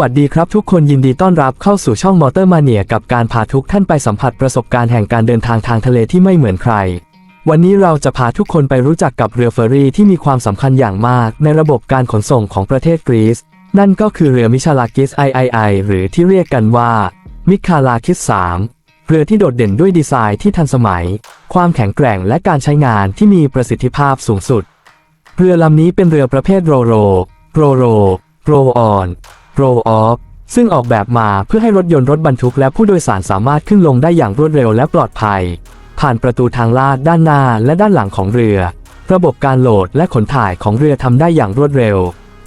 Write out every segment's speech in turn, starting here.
วัสดีครับทุกคนยินดีต้อนรับเข้าสู่ช่องมอเตอร์มาเนียกับการพาทุกท่านไปสัมผัสประสบการณ์แห่งการเดินทางทางทะเลที่ไม่เหมือนใคร วันนี้เราจะพาทุกคนไปรู้จักกับเรือเฟอร์รี่ที่มีความสำคัญอย่างมาก ในระบบการขนส่งของประเทศกรีซ นั่นก็คือเรือมิชาลากิส III หรือที่เรียกกันว่า มิคาลาคิส 3 เรือที่โดดเด่นด้วยดีไซน์ที่ทันสมัย ความแข็งแกร่งและการใช้งานที่มีประสิทธิภาพสูงสุด เรือลำนี้เป็นเรือประเภทโรโรโรโรโรออน โรออฟซึ่งออกแบบมาเพื่อให้รถยนต์รถบรรทุกและผู้โดยสารสามารถขึ้นลงได้อย่างรวดเร็วและปลอดภัย ผ่านประตูทางลาดด้านหน้าและด้านหลังของเรือ ระบบการโหลดและขนถ่ายของเรือทำได้อย่างรวดเร็ว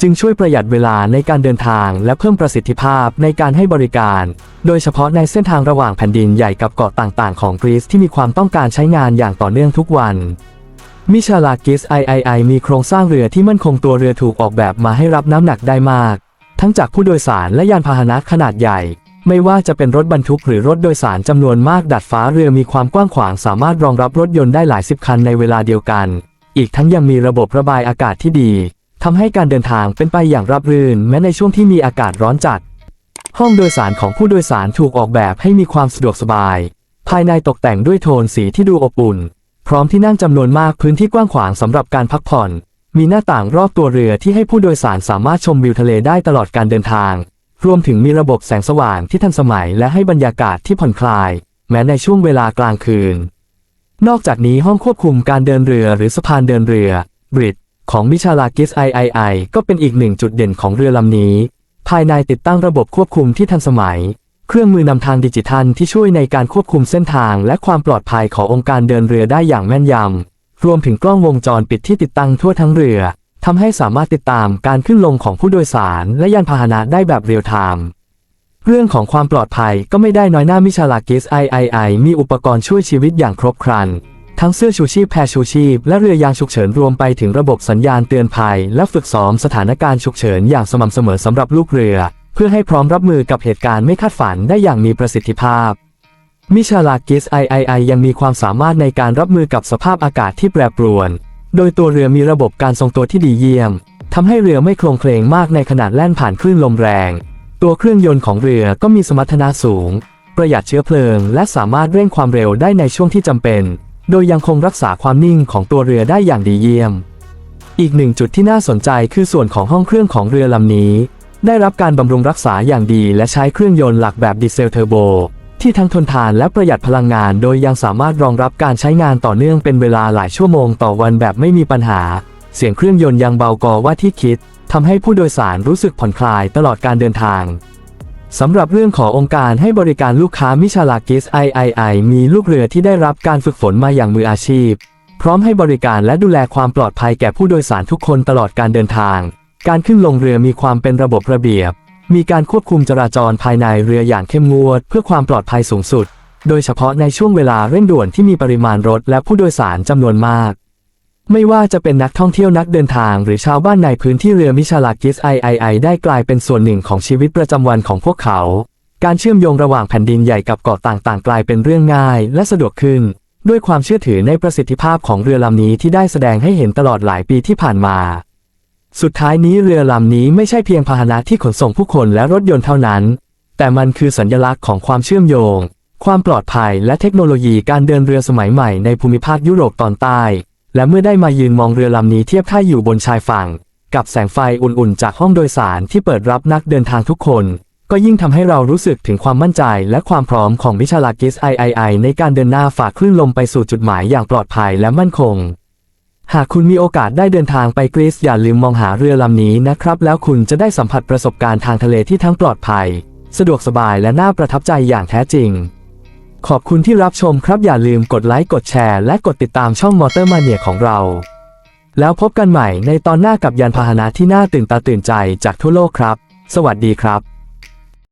จึงช่วยประหยัดเวลาในการเดินทางและเพิ่มประสิทธิภาพในการให้บริการ โดยเฉพาะในเส้นทางระหว่างแผ่นดินใหญ่กับเกาะต่างๆ ของกรีซที่มีความต้องการใช้งานอย่างต่อเนื่องทุกวันมิชาลากิส III มีโครงสร้างเรือที่มั่นคงตัวเรือถูกออกแบบมาให้รับน้ำหนักได้มาก ทั้งจากผู้โดยสารและยานพาหนะขนาดใหญ่ ไม่ว่าจะเป็นรถบรรทุกหรือรถโดยสารจำนวนมากดัดฟ้าเรือมีความกว้างขวางสามารถรองรับรถยนต์ได้หลายสิบคันในเวลาเดียวกัน อีกทั้งยังมีระบบระบายอากาศที่ดีทำให้การเดินทางเป็นไปอย่างราบรื่น แม้ในช่วงที่มีอากาศร้อนจัด ห้องโดยสารของผู้โดยสารถูกออกแบบให้มีความสะดวกสบาย ภายในตกแต่งด้วยโทนสีที่ดูอบอุ่น พร้อมที่นั่งจำนวนมากพื้นที่กว้างขวางสำหรับการพักผ่อน มีหน้าต่างรอบตัวเรือที่ให้ผู้โดยสารสามารถชมวิวทะเลได้ตลอดการเดินทาง รวมถึงมีระบบแสงสว่างที่ทันสมัยและให้บรรยากาศที่ผ่อนคลาย แม้ในช่วงเวลากลางคืน นอกจากนี้ห้องควบคุมการเดินเรือหรือสะพานเดินเรือบริดของมิชาลากิส III ก็เป็นอีกหนึ่งจุดเด่นของเรือลำนี้ ภายในติดตั้งระบบควบคุมที่ทันสมัย เครื่องมือนำทางดิจิทัลที่ช่วยในการควบคุมเส้นทางและความปลอดภัยขององค์การเดินเรือได้อย่างแม่นยำ รวมถึงกล้องวงจรปิดที่ติดตั้งทั่วทั้งเรือทำให้สามารถติดตามการขึ้นลงของผู้โดยสารและยานพาหนะได้แบบเรียลไทม์เรื่องของความปลอดภัยก็ไม่ได้น้อยหน้ามิชาลากิส III มีอุปกรณ์ช่วยชีวิตอย่างครบครัน ทั้งเสื้อชูชีพแพรชูชีพ และเรือยางฉุกเฉินรวมไปถึงระบบสัญญาณเตือนภัย และฝึกซ้อมสถานการณ์ฉุกเฉินอย่างสม่ำเสมอสำหรับลูกเรือ เพื่อให้พร้อมรับมือกับเหตุการณ์ไม่คาดฝันได้อย่างมีประสิทธิภาพ มิชาลากิส III ยังมีความสามารถในการรับมือกับสภาพอากาศที่แปรปรวน โดยตัวเรือมีระบบการทรงตัวที่ดีเยี่ยม ทำให้เรือไม่โคลงเคลงมากในขณะแล่นผ่านคลื่นลมแรง ตัวเครื่องยนต์ของเรือก็มีสมรรถนะสูง ประหยัดเชื้อเพลิง และสามารถเร่งความเร็วได้ในช่วงที่จำเป็น โดยยังคงรักษาความนิ่งของตัวเรือได้อย่างดีเยี่ยม อีกหนึ่งจุดที่น่าสนใจคือส่วนของห้องเครื่องของเรือลำนี้ ได้รับการบำรุงรักษาอย่างดีและใช้เครื่องยนต์หลักแบบดีเซลเทอร์โบ ที่ทั้งทนทานและประหยัดพลังงาน โดยยังสามารถรองรับการใช้งานต่อเนื่องเป็นเวลาหลายชั่วโมงต่อวันแบบไม่มีปัญหา เสียงเครื่องยนต์ยังเบากอว่าที่คิดทำให้ผู้โดยสารรู้สึกผ่อนคลายตลอดการเดินทางสำหรับเรื่องขององค์การให้บริการลูกค้ามิชาลากิส III มีลูกเรือที่ได้รับการฝึกฝนมาอย่างมืออาชีพ พร้อมให้บริการและดูแลความปลอดภัยแก่ผู้โดยสารทุกคนตลอดการเดินทาง การขึ้นลงเรือมีความเป็นระบบระเบียบ มีการควบคุมจราจรภายในเรืออย่างเข้มงวด เพื่อความปลอดภัยสูงสุด โดยเฉพาะในช่วงเวลาเร่งด่วนที่มีปริมาณรถและผู้โดยสารจำนวนมาก ไม่ว่าจะเป็นนักท่องเที่ยวนักเดินทาง หรือชาวบ้านในพื้นที่เรือมิชาลากิส III ได้กลายเป็นส่วนหนึ่งของชีวิตประจำวันของพวกเขา การเชื่อมโยงระหว่างแผ่นดินใหญ่กับเกาะต่างๆ กลายเป็นเรื่องง่ายและสะดวกขึ้น ด้วยความเชื่อถือในประสิทธิภาพของเรือลำนี้ที่ได้แสดงให้เห็นตลอดหลายปีที่ผ่านมา สุดท้ายนี้เรือลำนี้ไม่ใช่เพียงพาหนะที่ขนส่งผู้คนและรถยนต์เท่านั้น แต่มันคือสัญลักษณ์ของความเชื่อมโยง ความปลอดภัยและเทคโนโลยีการเดินเรือสมัยใหม่ในภูมิภาคยุโรปตอนใต้ และเมื่อได้มายืนมองเรือลำนี้เทียบท่าอยู่บนชายฝั่ง กับแสงไฟอุ่นๆ จากห้องโดยสารที่เปิดรับนักเดินทางทุกคน ก็ยิ่งทำให้เรารู้สึกถึงความมั่นใจและความพร้อมของมิชาลากิส III ในการเดินหน้าฝากคลื่นลมไปสู่จุดหมายอย่างปลอดภัยและมั่นคง หากคุณมีโอกาสได้เดินทางไปกรีซอย่าลืมมองหาเรือลำนี้นะครับ แล้วคุณจะได้สัมผัสประสบการณ์ทางทะเลที่ทั้งปลอดภัย สะดวกสบายและน่าประทับใจอย่างแท้จริง ขอบคุณที่รับชมครับอย่าลืมกดไลค์กดแชร์และกดติดตามช่องมอเตอร์มาเนียของเรา แล้วพบกันใหม่ในตอนหน้ากับยานพาหนะที่น่าตื่นตาตื่นใจจากทั่วโลกครับ สวัสดีครับ